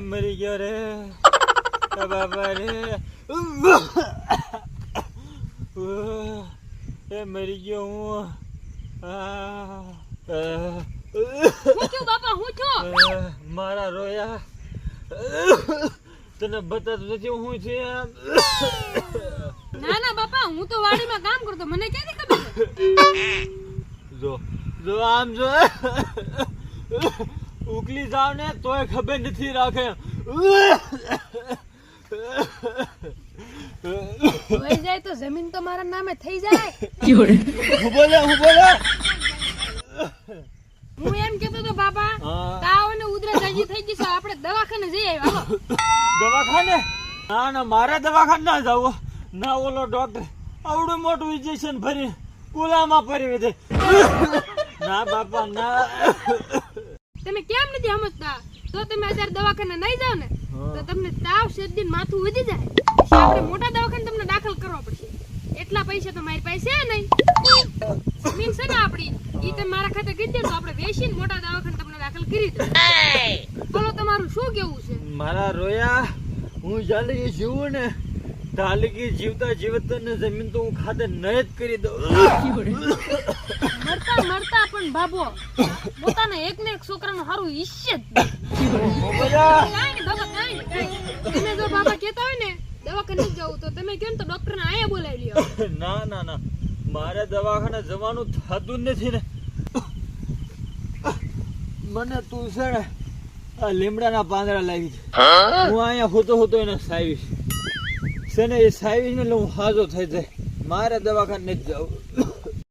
મરી ગયો રે બાપા રે એ મરી ગયો હું બાપા હું છું મારા રોયા તને બતાતું નથી હું છે ના ના બાપા હું તો વાડીમાં કામ કરતો મને ક્યાંથી ખબર? જો જો આમ જો. ઉકલી જાવ ને તોય ખબર નથી રાખે. થઈ જાય તો જમીન તો મારા નામે થઈ જાય. હું બોલે હું બોલે? હું એમ કેતો તો બાપા હા. તાવ ને ઉધરસ હજી થઈ ગઈ છે આપણે દવાખાને જઈ આવ્યા દવાખાને? ના ના મારે દવાખાને ના જાવ. ના ઓલો ડોક્ટર આવડું મોટું ઇન્જેક્શન ભરી કુલામાં ભરી દે ના બાપા ના. તમે કેમ નથી સમજતા? તો તમે અત્યારે દવાખાને નહીં જાવ ને તો તમને તાવ શરદી માથું વધી જાય. આપણે મોટા દવાખાને તમને દાખલ કરવો પડશે. એટલા પૈસા તો મારી પાસે છે નહીં. જમીન છે ને આપણી ઈ તમે મારા ખાતે કહી દો તો આપણે વેચીને મોટા દવાખાને તમને દાખલ કરી દઉં. બોલો તમારું શું કેવું છે? મારા રોયા હું જલ્દી જીવું ને. તાલગી જીવતા જીવતા ને જમીન તો હું ખાતે નય જ કરી દઉં. મરતા મરતા પણ બાબો પોતાના એક ને એક છોકરાનો હારું ઈચ્છે જ. બાબા કાંઈ. તમે જો બાબા કહેતા હોય ને દવાખાને જવું તો તમે કેમ તો તો ડોક્ટરને આયા બોલાવી લ્યો. ના ના ના. મારે દવાખાને જવાનું થતું જ નથી ને. મને તું છે ને આ લીમડાના પાંદડા લાવી છે. હું અહીંયા હોતો હોતો એને સાવીશ. છે ને એ સાવી ને હું હાજો થઈ જાય. મારે દવાખાને નથી જવું.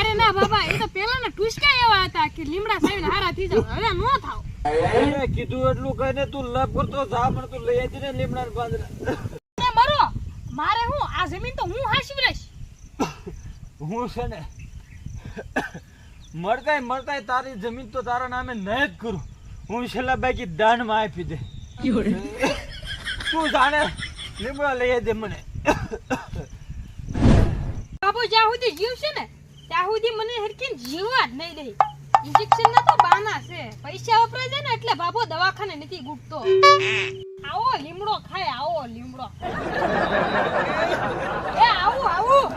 અરે ના બાબા એ તો પેલાના ટુસકા એવા હતા કે લીમડા સાવીને હારા થઈ જાવ. હવે નો થાવ. કીધું એટલું કહીને તું લપ કરતો જા પણ તું લઈ આવી ને લીમડાના પાંદડા. એ મરો. મારે હું આ જમીન તો હું હાસી લઈશ. હું છે ને મળતાય મળતાય તારી જમીન તો તારા નામે નહીં જ કરું. હું છેલ્લા બાકી દાનમાં આપી દે. તું જાણે લીમડા લઈ દે મને. બાબુ જ્યાં સુધી જીવશે ને ત્યાં સુધી મને હરખી જીવવા જ નહીં દે. ઇન્જેક્શન ના તો બાના છે. પૈસા વપરાય છે ને એટલે બાબો દવાખાને નથી ગુટતો આવો લીમડો ખાય આવો લીમડો. એ આવું આવું.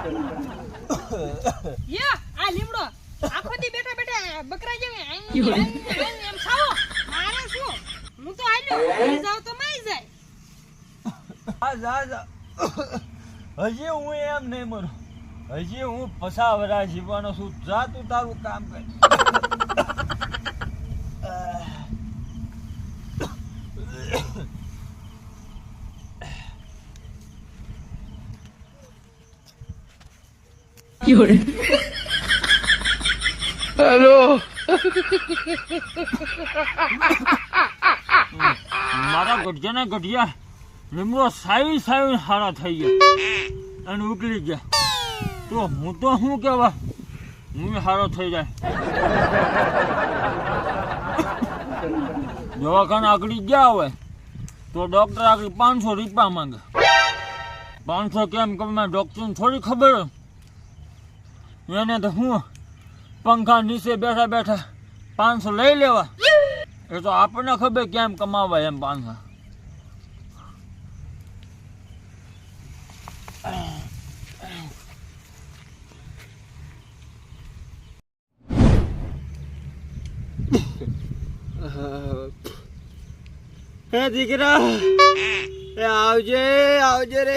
યા આ લીમડો. આખો દી બેઠા બેઠા બકરા આમ, એમ ખાવો. મારે શું? હું તો આલ્યો જાવ તો મરી જાય. આ જા જા. હજી હું એમ નહીં મરું હજી હું પસાવરા જીવવાનો છું. જા તું તારું કામ કર. મારા ગઢિયાના ગઢિયા. લીમડો સાવી સાવી સારા થઈ ગયા. અને ઉકળી ગયા. તો હું તો શું કહેવા? હું સારો થઈ જાય. દવાખાને આગળ ગયા હોય, તો ડોક્ટર આગળ પાંચસો રૂપિયા માંગે. પાંચસો કેમ કે મેં ડોક્ટરને થોડી ખબર એને તો હું પંખા નીચે બેઠા બેઠા પાંચસો લઈ લેવા. એ તો આપણને ખબર કેમ કમાવાય એમ પાંચસો. હે દીકરા. એ આવજે આવજે રે.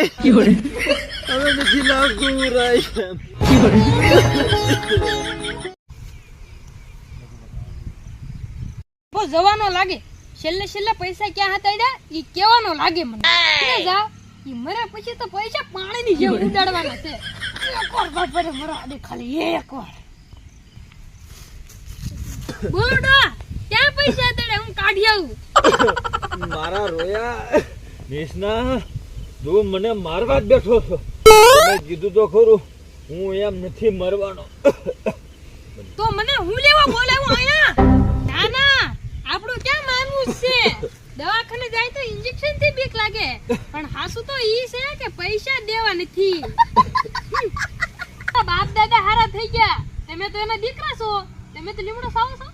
હવે નથી લાગતું રહી જવાનો લાગે. છેલ્લે છેલ્લે પૈસા ક્યાં હતા એડા ઈ કેવાનો લાગે મને. ક્યાં જા ઈ મરે પછી તો પૈસા પાણીની જેમ ઉડાડવાના છે. એકવાર બાપરે મરા દે ખાલી એકવાર બોલો ડોહા, ક્યાં પૈસા હતા હું કાઢી આવું. મારા રોયા. નિષ્ણા તું મને મારવા જ બેઠો છો કીધું તો ખરું હું એમ નથી મરવાનો. તો મને હું લેવા બોલાવું અહીંયા? ના ના આપણું ક્યાં માનવું છે? દવાખાને જાય તો ઇન્જેક્શનથી બીક લાગે. પણ હાસુ તો ઈ છે કે પૈસા દેવા નથી. બાપ દાદા હારા થઈ ગયા. તમે તો એના દીકરા છો. તમે તો લીમડો સાવ સાવ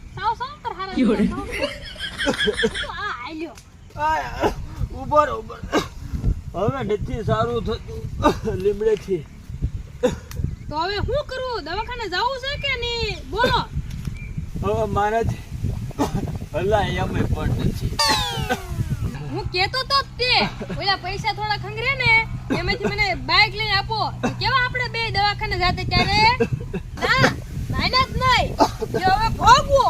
એમ પણ નથી હું કેતો તો તે ઓલા પૈસા થોડા ખંગરે ને, એમાંથી મને બાઇક લઈને આપો. કેવા આપણે બે દવાખાને જાતે ત્યારે ના નહીં. હવે ભોગવો.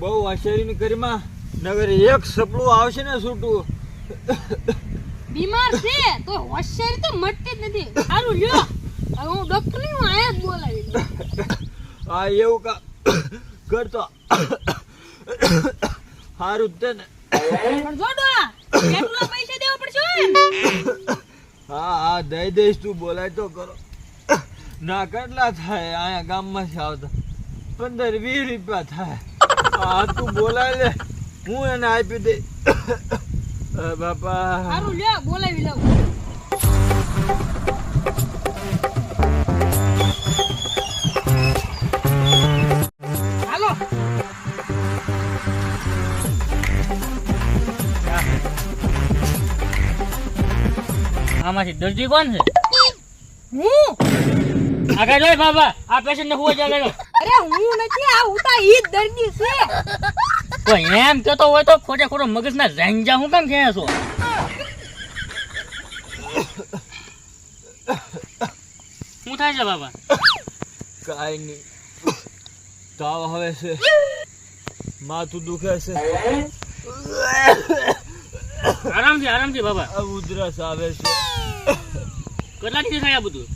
બહુ આશ્ચર્યની કરીમાં નગર એક સપડું આવશે ને છૂટું. બીમાર છે. તો હોશિયારી તો મટતી જ નથી. સારું લ્યો. હવે હું ડોક્ટરની હું આયા જ બોલાવી. આ એવું કા કરતો. સારું જ તે ને. પણ જો ડોળા પેટ્રોલના પૈસા દેવા પડશે? હા હા દઈ દઈશ તું બોલાય તો કરો. ના કેટલા થાય? અહીંયા ગામમાંથી આવતા પંદર વીસ રૂપિયા થાય. હા તું બોલાય લે. હું એને આપી દઈ. બાપા. સારું લે બોલાવી લઉં. હાલો. આમાંથી દર્દી કોણ છે? હું? આગળ જોઈ બાબા આ પેશન્ટ ને હું જ આગળ અરે હું નથી આ ઉતા ઈ જ દર્દી છે. તો એમ કેતો હોય તો ખોટે ખોટો મગજ ના રેંજા હું કેમ કે છો? શું થાય છે બાબા? કાઈ નહીં. તાવ હવે છે. માથું દુખે છે. આરામથી આરામથી બાબા. ઉધરસ આવે છે. કેટલા દિવસ થાય આ બધું?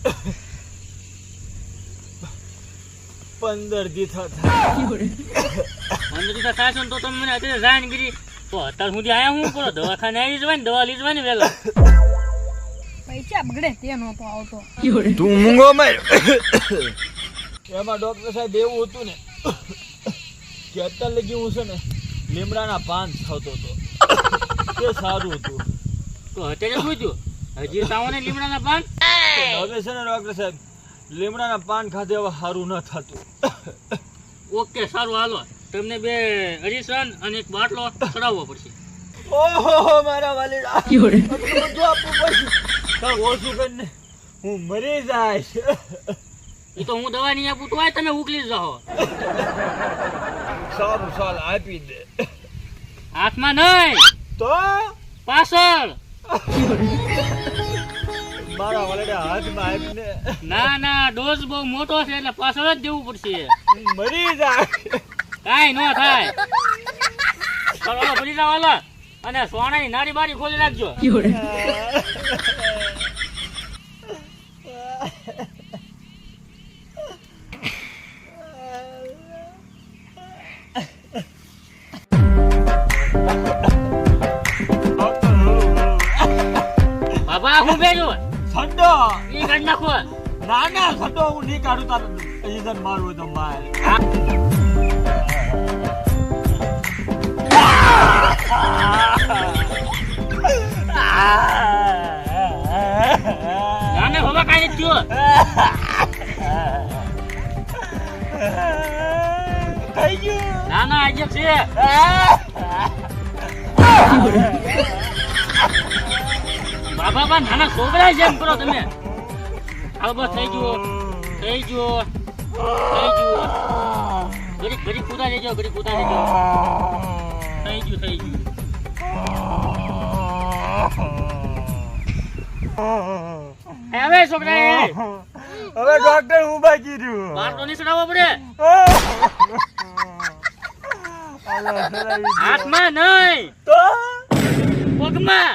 પંદર દી થતા તો તમે મને અત્યારે જાણ કરી. તો અત્યાર સુધી આયા હું કરો દવાખાને આવી જવાય ને? દવા લઈ જવાય ને વહેલા પૈસા બગડે તે નહોતો આવતો. તું મૂંગો માર. એમાં ડોક્ટર સાહેબ એવું હતું ને કે અત્યારે લગી હું છે ને લીમડાના પાન થતો હતો. તે સારું હતું. તો અત્યારે શું થયું? હજી સાવને લીમડાના પાન? હવે છે ને ડોક્ટર સાહેબ લીમડાના પાન ખાતે હવે સારું ન થતું. ઓકે સારું હાલો. તમને બે અરીસન અને એક બાટલો ચડાવવો પડશે. ઓહો મારા વાલીડા. બધું આપવું પડશે. કાંઈક ઓછું કરીને હું મરી જાય એ તો હું દવા નહીં આપું તો તમે ઉકલી જાઓ. સારું સાલ આપી દે. હાથમાં નહીં. તો? પાછળ. મારા વાલીડા હાથમાં આપીને. ના ના ડોઝ બહુ મોટો છે એટલે પાછળ જ દેવું પડશે. મરી જાય. કાંઈ ન થાય. ચાલો ભરી જાવ હાલો. અને સોનાની નારી બારી ખોલી રાખજો. બાબા હું બેજો સડો ઈ કાઢી નાખો. ના ના ખડો હું નહીં કાઢું તારું ઇજન મારું તો માર. ના ના બાબા કાંઈ થયું થઈ ગયું. ના ના આજે છે. બાબા નાના છોકરા જેમ કરો તમે. હાલો બસ થઈ ગયો થઈ ગયો થઈ ગયો ઘડી ઘડી કૂદા લેજો ઘડી કૂદા લેજો. થઈ ગયું થઈ ગયું. હવે છોકરા હવે ડોક્ટર હું બાકી રહ્યું. બાર તો નહીં ચડાવવો પડે. હાથમાં નહીં. તો? પગમાં.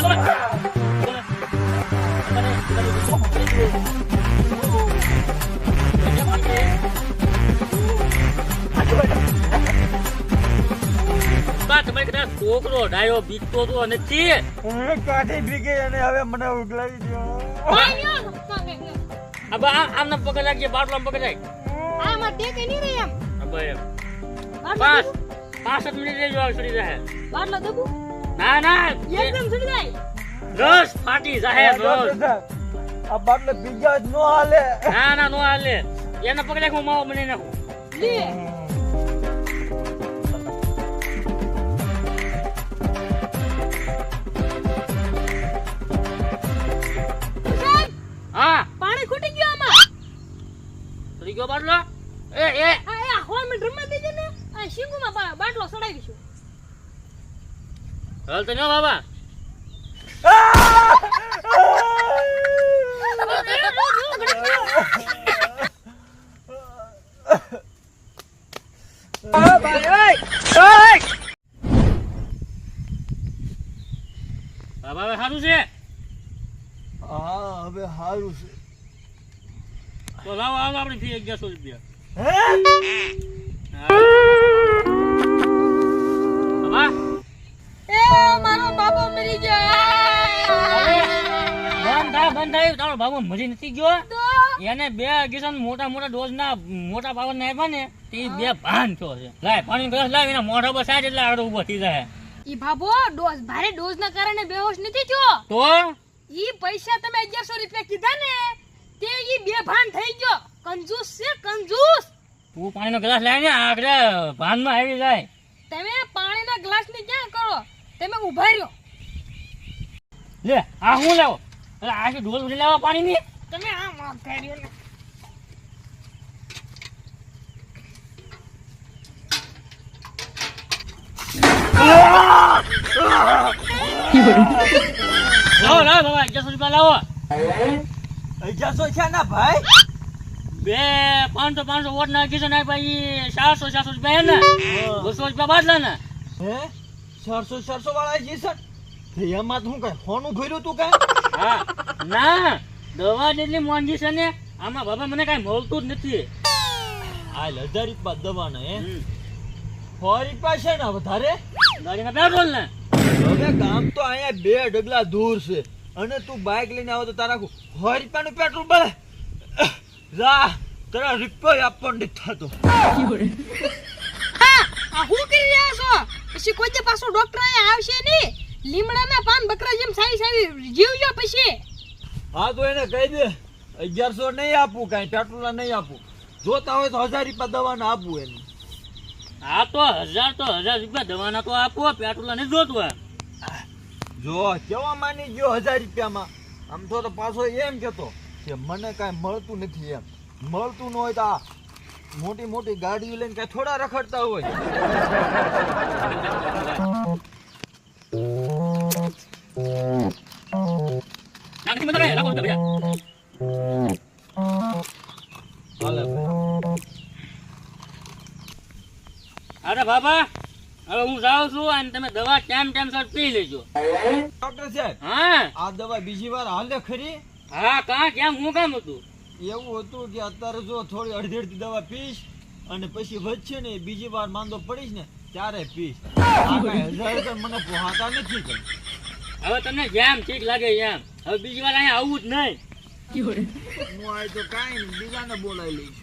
છોકરો ડાયો બીકતો તો નથી. કાઠી ભીગે અને હવે મને ઉગલાવી દો. અબ આ આમને પકડ લાગજે બાટલો આમ પકડ રાખ આમાં ટેકે નહીં રહી એમ. આ એમ. બાટલો પાંચ સાત મિનિટ રહેજો આ છોડી જાય બાટલો દબુ? ના ના એકદમ છૂટી જાય. રસ ફાટી જાય રસ. આ બાટલે બીજા જ નો હાલે. ના ના નો હાલે. એને પકડે હું માવો બની નાખું. લે. ગયો બાટલો? એ એ. આ એ આ હોલમાં ડ્રમમાં દેજે ને. આ શીંગુમાં બાટલો સડાવીશું હાલ તો ન બાબા. બાબા હવે સારું છે? હા હવે સારું છે. તો લાવો હાલો આપણે ફી અગિયારસો રૂપિયા. હે? બાબા એ મારો બાબો મરી અરે, ગયો બંધ થાય બંધ થાય. તારો બાબુ મરી નથી ગયો. એને બે ઇન્જેક્શન મોટા મોટા ડોઝ ના મોટા પાવર ના આપ્યા ને તે બે ભાન થયો છે. લાય પાણી ગ્લાસ લાવ એના મોઢા પર સાઈડ એટલે આગળ ઊભો થઈ જાય. ઈ બાબો ડોઝ ભારે ડોઝ ના કારણે બેહોશ નથી થયો. તો? ઈ પૈસા તમે અગિયારસો રૂપિયા કીધા ને તે ઈ બેભાન થઈ ગયો. કંજૂસ છે કંજૂસ. તું પાણીનો ગ્લાસ લાવીને આગળ ભાનમાં આવી જાય. તમે પાણીના ગ્લાસ ને ક્યાં કરો? તમે ઊભા રહ્યો. લે આ હું લાવો? અરે આ શું ઢોલ ઉડી લાવો પાણીની? તમે આ માફ કર્યો ને. લાવો લાવો બાબા અગિયારસો રૂપિયા લાવો. અગિયારસો છે ને ભાઈ? બે પાંચસો પાંચસો વોટ ના કિશન ના ભાઈ ચારસો ચારસો રૂપિયા ને? બસો રૂપિયા બાદલા ને? હે? ચારસો ચારસો વાળા જે છે? એમાં હું કઈ ફોનું ભર્યું તું કઈ? હા. ના દવા જેટલી મોંઘી છે ને આમાં બાબા મને કઈ મળતું જ નથી. આ હજાર રૂપિયા દવાના હે? હમ. સો રૂપિયા છે ને વધારે? ગાડીના પેટ્રોલ ને? હવે ગામ તો અહીંયા બે ડગલા દૂર છે. અને તું બાઇક લઈને આવો તો તારા સો રૂપિયાનું પેટ્રોલ બળે રા તારા રૂપિયો આપવાનો નથી થતો. હા હું કરી રહ્યા છો? પછી કોઈ દે પાછો ડોક્ટર અહીંયા આવશે નહીં. લીમડાના પાન બકરા જેમ સાઈ સાઈ જીવજો પછી. હા તો એને કહી દે અગિયારસો નહીં આપું કાંઈ પેટ્રોલ નહીં આપું. જોતા હોય તો હજાર રૂપિયા દવાના આપું એને. હા તો હજાર તો હજાર રૂપિયા દવાના તો આપો પેટ્રોલ નહીં જોતું જો કેવા માની ગયો હજાર રૂપિયામાં? આમ તો પાછો એમ કેતો કે મને કાંઈ મળતું નથી એમ. મળતું ન હોય તો આ મોટી મોટી ગાડીઓ લઈને કાંઈ થોડા રખડતા હોય. અરે બાબા હવે હું જાઉં છું અને તમે દવા ટાઈમ ટાઈમ સર પી લેજો. ડોક્ટર સાહેબ હા? આ દવા બીજી વાર હાલે ખરી? હા કાં? કેમ? હું કામ હતું? એવું હતું કે અત્યારે જો થોડી અડધી અડધી દવા પીશ અને પછી વધશે ને બીજી વાર માંદો પડીશ ને ત્યારે પીશ. હજાર રૂપિયા મને પોહાતા નથી કઈ હવે તમને જેમ ઠીક લાગે એમ. હવે બીજી વાર અહીંયા આવવું જ નહીં. હું આ તો કાંઈ બીજાને બોલાવી લઈશ.